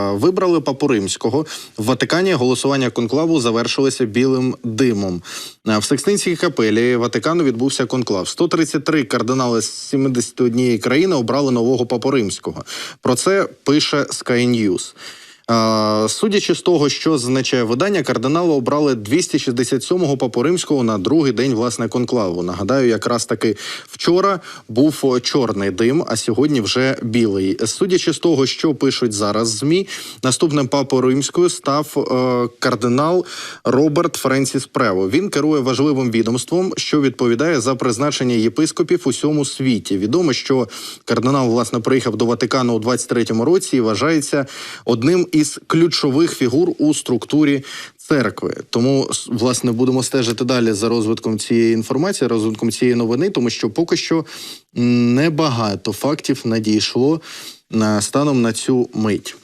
Вибрали папу римського в Ватикані. Голосування конклаву завершилося білим димом. В Секстинській капелі Ватикану відбувся конклав. 133 кардинали з 71 країни обрали нового папу римського. Про це пише Sky News. Е, Судячи з того, що означає видання, кардинали обрали 267-го папу римського на другий день власне конклаву. Нагадаю, якраз таки вчора був чорний дим, а сьогодні вже білий. Судячи з того, що пишуть зараз змі, наступним папою римською став е, кардинал Роберт Френсіс Прево. Він керує важливим відомством, що відповідає за призначення єпископів у всьому світі. Відомо, що кардинал власне приїхав до Ватикану у 23-му році і вважається одним із ключових фігур у структурі церкви. Тому власне будемо стежити далі за розвитком цієї інформації, розвитком цієї новини, тому що поки що небагато фактів надійшло на станом на цю мить.